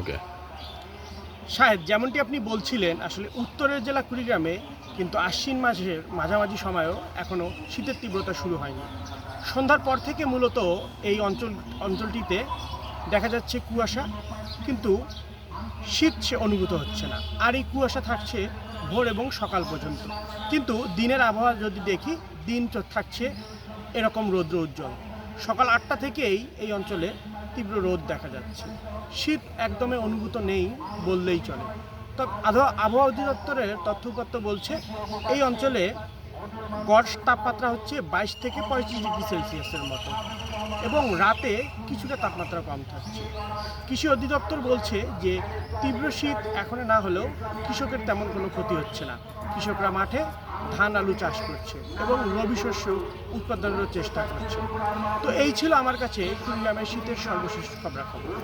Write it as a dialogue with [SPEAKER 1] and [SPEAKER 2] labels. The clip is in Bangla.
[SPEAKER 1] ওকে।
[SPEAKER 2] শাহেদ যেমনটি আপনি বলছিলেন, আসলে উত্তরের জেলা কুড়িগ্রামে কিন্তু আশ্বিন মাসের মাঝামাঝি সময়ও এখনও শীতের তীব্রতা শুরু হয়নি। সন্ধ্যার পর থেকে মূলত এই অঞ্চল, অঞ্চলটিতে দেখা যাচ্ছে কুয়াশা, কিন্তু শীত সে অনুভূত হচ্ছে না। আর এই কুয়াশা থাকছে ভোর এবং সকাল পর্যন্ত। কিন্তু দিনের আবহাওয়া যদি দেখি, দিন থাকছে এরকম রৌদ্র উজ্জ্বল। সকাল আটটা থেকেই এই অঞ্চলে তীব্র রোদ দেখা যাচ্ছে। শীত একদমই অনুভূত নেই বললেই চলে। তবে আবহাওয়া অধিদপ্তরের তথ্যকত্ব বলছে, এই অঞ্চলে গড় তাপমাত্রা হচ্ছে বাইশ থেকে পঁয়ত্রিশ ডিগ্রি সেলসিয়াসের মতো এবং রাতে কিছুটা তাপমাত্রা কম থাকছে। কৃষি অধিদপ্তর বলছে যে, তীব্র শীত এখনও না হলেও কৃষকের তেমন কোনো ক্ষতি হচ্ছে না। কৃষকরা মাঠে ধান, আলু চাষ করছে এবং রবি শস্য উৎপাদনের চেষ্টা করছে। তো এই ছিল আমার কাছে কুড়িগ্রামের শীতের সর্বশেষ খবরাখবর।